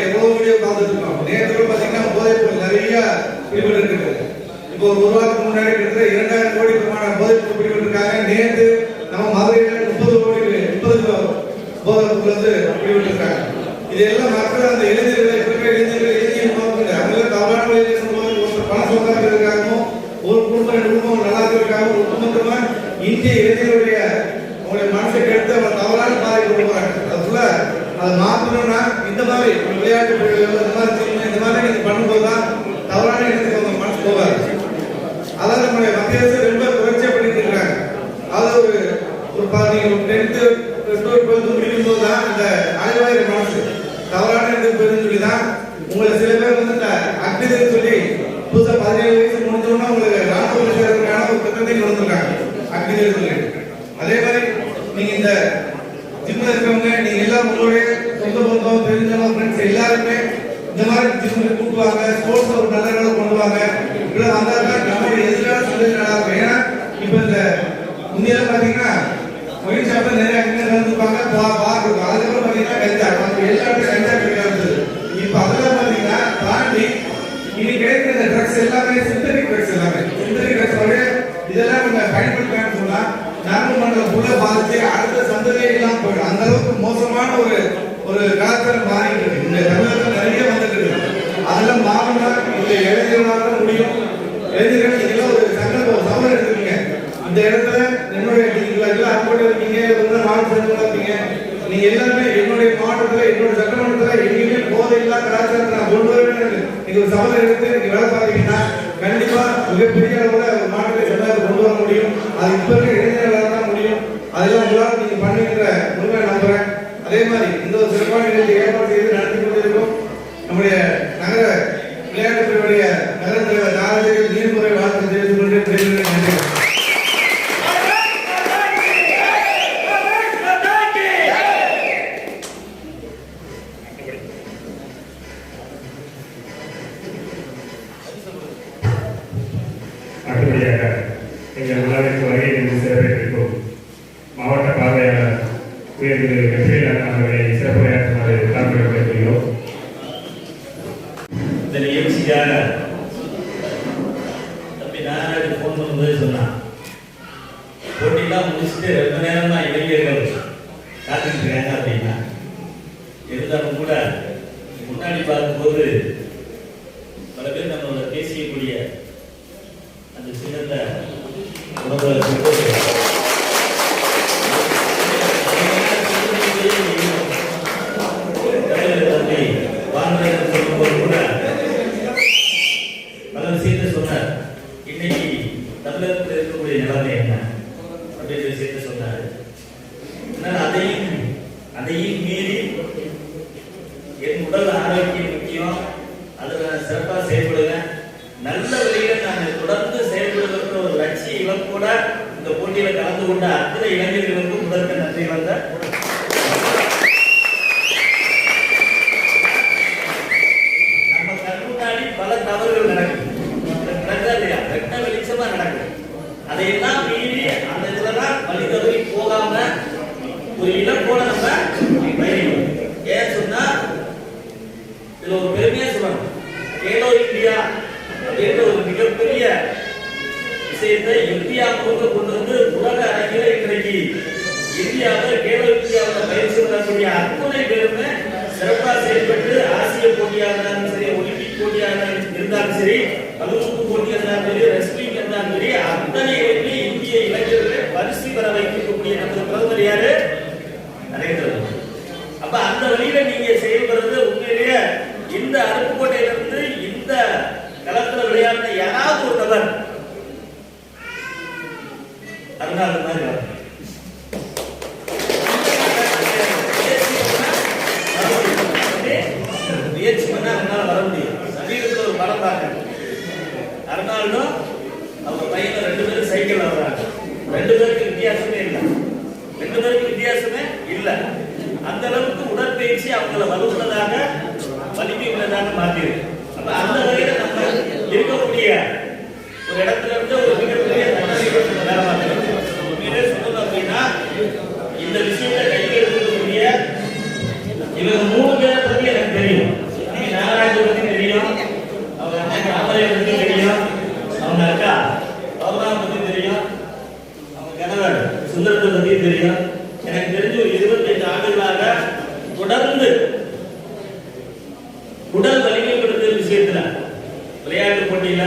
கண் எவ்வளவு வீடியோ பார்த்துட்டு இருக்கோம் நேற்று பாத்தீங்கன்னா போதைப் பொருள் நிறைய பிடிபட்டு இருக்குது இப்போ ஒரு வாரத்துக்கு முன்னாடி கிட்டத்தட்ட இரண்டாயிரம் கோடி பிரமாண போதைப் பொருள் பிடிபட்டு இருக்காங்க நேற்று நம்ம மதுரையில முப்பது கோடி முப்பது கிலோ போதைப் பொருள் வந்து பிடிபட்டு இருக்காங்க இதெல்லாம் மக்கள் அந்த இளைஞர்களை இளைஞர்கள் இளைஞர்கள் அவங்க தவறான வழியில இருக்கும்போது ஒருத்தர் பணம் சொந்தக்காரர்களுக்காகவும் ஒரு குடும்பம் ரெண்டு குடும்பம் நல்லா இருக்கிறதுக்காக ஒரு குடும்பத்தமா இந்திய இளைஞர்களுடைய உங்களுடைய மனசை கெடுத்து அவர் தவறான பாதை கொண்டு போறாங்க அதுக்குள்ள அதை மாத்தணும்னா இந்த மாதிரி ஒரு விளையாட்டு போட்டிகள் இந்த மாதிரி செய்யணும், இந்த மாதிரி நீங்க பண்ணும்போது தான் தவறான இடத்துக்கு உங்க மனசு போகாது அதான் நம்முடைய மத்திய அரசு ரொம்ப தொடர்ச்சியா பண்ணிட்டு இருக்காங்க அது ஒரு ஒரு பாத்தீங்கன்னா ஒரு டென்த்து ப்ளஸ் டுவெல்த் முடிக்கும் போது தான் இந்த ஆய்வாயிரம் மனசு. தவறான இடத்துக்கு போயிருந்து சொல்லி தான் உங்களை சில பேர் வந்து இந்த அக்னிதன் சொல்லி புதுசா பதினேழு வயசு முடிஞ்சோம்னா உங்களுக்கு ராணுவ சேர்க்கிறதுக்கான ஒரு திட்டத்தை கொண்டு வந்திருக்காங்க. அக்னிதல் சொல்லி. அதே மாதிரி நீங்க இந்த ஜிம்ல இருக்கவங்க நீங்க எல்லாம் உங்களுடைய சொந்த பந்தம் தெரிஞ்சவங்க ஃப்ரெண்ட்ஸ் எல்லாருமே இந்த மாதிரி ஜிம்ல கூட்டுவாங்க ஸ்போர்ட்ஸ் ஒரு நல்ல நிலை பண்ணுவாங்க. வாங்க இப்படி வந்தாக்கா நம்மளுடைய எதிரான சூழ்நிலை நல்லா இருக்கும் ஏன்னா இப்ப இந்த இந்தியாவில் பாத்தீங்கன்னா ஒயின் ஷாப்ல நிறைய அங்கே வந்துருப்பாங்க பார் இருக்கும். அதுக்கப்புறம் பாத்தீங்கன்னா கஞ்சா நம்ம எல்லா இடத்துலயும் கஞ்சா கிடைக்காது இப்ப அதெல்லாம் பாத்தீங்கன்னா தாண்டி இனி கிடைக்கிற இந்த ட்ரக்ஸ் எல்லாமே சிந்தடிக் ட்ரக்ஸ் எல்லாமே. சிந்தடிக் ட்ரக்ஸ் வரை இதெல்லாம் நீங்க பயன்படுத்தலாம்னு சொன்னா நரம்பு மண்டலம் உள்ள பாதிச்சு அடுத்த சந்ததியே எல்லாம் போயிடும். அந்த அளவுக்கு மோசமான ஒரு ஒரு கலாச்சாரம் மாறிட்டு இருக்கு. இந்த தமிழகத்தில் நிறைய வந்துட்டு இருக்கு அதெல்லாம் மாறணும்னா இந்த இளைஞர்களால தான் முடியும் இளைஞர்கள் நீங்க ஒரு சங்கல்பம் சமரம் எடுத்துக்கீங்க இந்த இடத்துல என்னுடைய நீங்க எல்லாம் அன்போடு இருக்கீங்க ஒரு மாவட்ட சங்கமா இருக்கீங்க நீங்க எல்லாருமே என்னுடைய மாவட்டத்துல என்னோட சட்டமன்றத்துல எங்கேயுமே போதை இல்லா கலாச்சாரத்தை நான் கொண்டு வரேன் நீங்க ஒரு சபதம் எடுத்து நீங்க வேலை பார்த்தீங்கன்னா பெரிய மிகப்பெரிய ஒரு மாற்றத்தை கொண்டு வர முடியும் அது இப்ப இருக்க தான் முடியும் அதெல்லாம் உங்களால் நீங்க நம்புறேன் அதே மாதிரி இந்த ஒரு சிறப்பான நிகழ்ச்சி ஏற்பாடு செய்து நடத்தி கொண்டிருக்கும் நம்முடைய நகர விளையாட்டுத் நகர தலைவர் நாகரிக நீர்முறை வாழ்த்து தெரிவித்துக் கொண்டு நன்றி உயர் திரு வெற்றிவேலன் அவர்களை சிறப்புரையாற்றுமாறு தாழ்மையோடு இந்த நிகழ்ச்சிக்காக தம்பி நாராயண ஃபோன் பண்ணும்போது சொன்னான் போட்டிலாம் முடிச்சுட்டு ரொம்ப நேரம் தான் இளைஞர்கள் காத்துட்டு இருக்காங்க அப்படின்னா இருந்தாலும் கூட முன்னாடி பார்க்கும்போது பல பேர் நம்மளோட பேசியக்கூடிய அந்த சிறந்த உணவுகளை கொடுத்து தலைவர் தம்பி வாழ்ந்தேன் சொல்லும்போது கூட பல விஷயத்தை சொன்னார் இன்னைக்கு தமிழகத்தில் இருக்கக்கூடிய நிலைமை என்ன அப்படின்ற விஷயத்தை சொன்னார் ஆனால் அதையும் அதையும் மீறி என் உடல் ஆரோக்கியம் முக்கியம் அதில் நான் சிறப்பாக செயல்படுவேன் நல்ல வழியில நான் தொடர்ந்து செயல்படுவதற்கு இவர் கூட இந்த போட்டியில கலந்து கொண்ட அத்தனை இளைஞர்களுக்கும் முதற்கு நன்றி வந்த. நம்ம கண் பல தவறுகள் நடக்குது. நடக்குதா வெளிச்சமா நடக்குது. அதையெல்லாம் மீறி அந்த இதுலதான் வழி தவறி போகாம ஒரு இலக்கோட நம்ம பயணிக்கணும் ஏன் சொன்னா இதுல ஒரு பெருமையா சொல்லணும். கேலோ இந்தியா அப்படின்ற ஒரு விஷயத்தை இந்தியா முழுக்க கொண்டு வந்து உலக அரங்கில் இன்றைக்கு இந்தியாவில் கேலோ இந்தியாவில் பயிற்சி பெறக்கூடிய அத்தனை பேருமே சிறப்பாக செயல்பட்டு ஆசிய போட்டியாக இருந்தாலும் சரி ஒலிம்பிக் போட்டியாக இருந்தாலும் சரி பல்நோக்கு போட்டியாக இருந்தாலும் சரி ரெஸ்லிங் இருந்தாலும் சரி அத்தனையுமே இந்திய இளைஞர்களை பரிசு பெற வைக்கக்கூடிய நமது பிரதமர் யாரு? நரேந்திர மோடி. அப்ப அந்த வழியில நீங்க செயல்படுறது உண்மையிலேயே இந்த அருப்புக்கோட்டையிலிருந்து இந்த களத்துல விளையாடின யாராவது ஒரு நபர் அதனால அந்த மாதிரி வரும். முயற்சி பண்ணா வர முடியும். சமீபத்தில் ஒரு படம் பார்க்கணும். அவங்க ரெண்டு பேரும் சைக்கிள் வர்றாங்க. ரெண்டு பேருக்கு வித்தியாசமே இல்லை. ரெண்டு பேருக்கு வித்தியாசமே இல்லை. அந்த அளவுக்கு உடற்பயிற்சி அவங்கள வலுவுள்ளதாக வலிமை உள்ளதாக மாற்றிருக்கு அப்ப அந்த வகையில நம்ம இருக்கக்கூடிய ஒரு இடத்துல இருந்து ஒரு மிகப்பெரிய தன்னம்பிக்கை வேலை பார்க்கணும் உண்மையிலே சொல்லணும் அப்படின்னா இந்த விஷயத்தை கையில் எடுக்கக்கூடிய இவங்க மூணு பேரை பத்தி எனக்கு தெரியும் நீ நாகராஜ் பத்தி தெரியும் அவங்க அண்ணன் ராமரைய பத்தி தெரியும் அவங்க அக்கா பவனா பத்தி தெரியும் அவங்க கணவர் சுந்தரத்தை பத்தி தெரியும். எனக்கு தெரிஞ்சு ஒரு இருபத்தைந்து ஆண்டுகளாக தொடர்ந்து உடல் வலிமைப்படுத்துற விஷயத்துல விளையாட்டு போட்டியில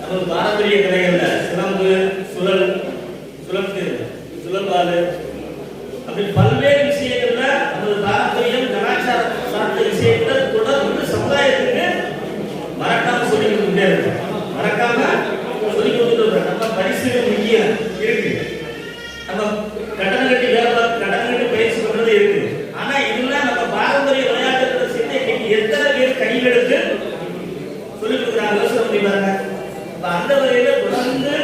நமது பாரம்பரிய கலைகள்ல சிலம்பு சுழல் சுழற்கு சுழல்பாடு அப்படி பல்வேறு விஷயங்கள்ல நமது பாரம்பரியம் கலாச்சாரம் சார்ந்த விஷயங்கள தொடர்ந்து சமுதாயத்துக்கு மறக்காம சொல்லி கொடுத்துட்டே இருக்கும். மறக்காம சொல்லி கொடுத்துட்டு நம்ம பரிசு முக்கியம் இருக்கு. நம்ம கட்டணம் கட்டி வேலை கட்டணம் கட்டி பயிற்சி பண்றது இருக்கு. ஆனா இதுல நம்ம பாரம்பரிய விளையாட்டுகளை சேர்த்து இன்னைக்கு எத்தனை பேர் கையில் எடுத்து சொல்லிக் கொடுக்குறாங்க யோசனை பண்ணி பாருங்க அப்ப அந்த வகையில தொடர்ந்து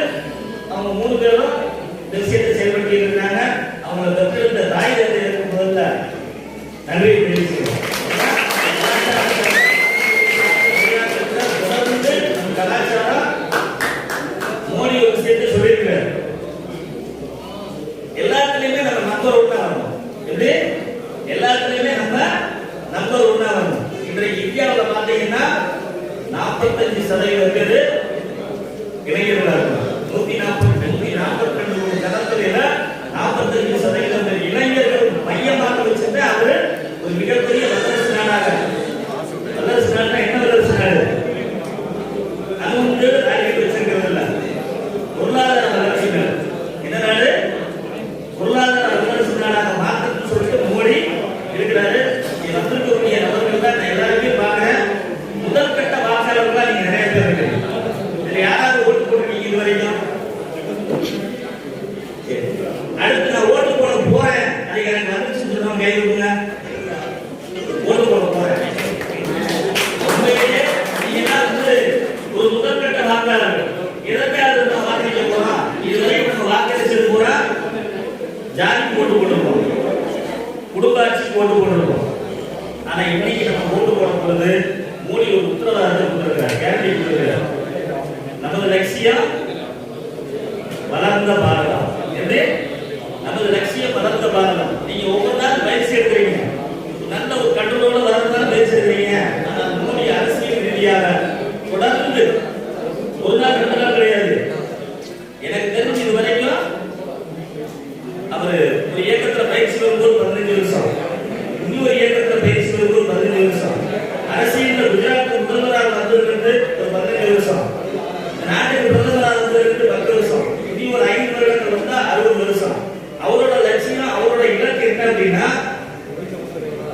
அவங்க மூணு பேரும் இந்த விஷயத்தை செயல்படுத்தி இருக்கிறாங்க அவங்க பெற்றிருந்த தாய் தந்தையருக்கு முதல்ல நன்றி தெரிவிச்சுக்கிறோம் தொடர்ந்து நம்ம கலாச்சாரம் மோடி ஒரு விஷயத்தை சொல்லியிருக்கிறார் எல்லாத்துலயுமே நம்ம நம்பர் ஒன்னா வரணும் எப்படி எல்லாத்துலயுமே நம்ம நம்பர் ஒன்னா வரணும் இன்றைக்கு இந்தியாவில் பார்த்தீங்கன்னா நாற்பத்தஞ்சு சதவீத பேர் இளைஞர்களாக இருக்காங்க நூத்தி நாற்பத்தி நூத்தி நாற்பத்தி ரெண்டு கோடி ஜனத்தொகையில நாற்பத்தஞ்சு சதவீதம் இளைஞர்கள் மையமாக வச்சிருந்த அவர் ஒரு மிகப்பெரிய வல்லரசு நாடாக வல்லரசு நாடுனா என்ன வல்லரசு நாடு அது வந்து ராக்கெட் வச்சிருக்கிறது இல்ல பொருளாதார வளர்ச்சி நாடு என்ன நாடு பொருளாதார வல்லரசு நாடாக மாற்றணும்னு சொல்லிட்டு மோடி இருக்கிறாரு இங்க வந்திருக்கக்கூடிய நபர்கள் தான் நான் எல்லாருமே பார்க்கிறேன் முதல் கட்ட வாக்காளர்களா நீங்க நிறைய பேர் இருக்கீங்க இதுல யாராவது ஓட்டு போட்டுருக்கீங்க இது வரைக்கும் சரி. அடுத்து நான் ஓட்டு போட போறேன் அதுக்கு எனக்கு வந்துச்சுன்னு சொன்னவங்க கை கொடுங்க ஓட்டு போட போறேன் உண்மையிலேயே நீங்க எல்லாம் வந்து ஒரு முதற்கட்ட வாக்காளர்கள் எதற்காக நம்ம வாக்களிக்க போறோம் இதுவரை நம்ம வாக்களிச்சது பூரா ஜாதி போட்டு போட்டுருக்கோம் குடும்ப ஆட்சி போட்டு போட்டுருக்கோம் ஆனா இன்னைக்கு நம்ம ஓட்டு போடும் பொழுது மோடி ஒரு உத்தரவாதத்தை கொடுத்திருக்காரு கேரண்டி கொடுத்திருக்காரு நமது லட்சியம் வளர்ந்த பாரதம். என்று நமது லட்சியம் வளர்ந்த பாரதம். நீங்க ஒவ்வொரு நாள் பயிற்சி எடுக்கிறீங்க. நல்ல ஒரு கட்டுரோட வரதுனால பயிற்சி எடுக்கிறீங்க. ஆனால் மோடி அரசியல் ரீதியாக தொடர்ந்து ஒரு நாள் ரெண்டு நாள் கிடையாது. எனக்கு தெரிஞ்சு இது வரைக்கும் அவர் ஒரு இயக்கத்துல பயிற்சி வரும்போது பதினஞ்சு வருஷம் இன்னொரு இயக்கத்துல பயிற்சி வரும்போது பதினஞ்சு வருஷம் அரசியல்ல குஜராத் முதல்வராக வந்ததிலிருந்து ஒரு பதினஞ்சு வருஷம் இந்த நாட்டுக்கு பிரதமராக வந்ததிலிருந்து பத்து வருஷம் இனி ஒரு ஐந்து வருடங்கள் வந்தா அவரோட லட்சியம் அவரோட இலக்கு என்ன அப்படின்னா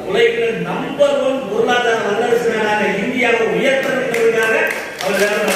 உலகில் நம்பர் ஒன் பொருளாதார வல்லரசு நாடாக இந்தியாவை உயர்த்தணுங்கிறதுக்காக அவர் வேலை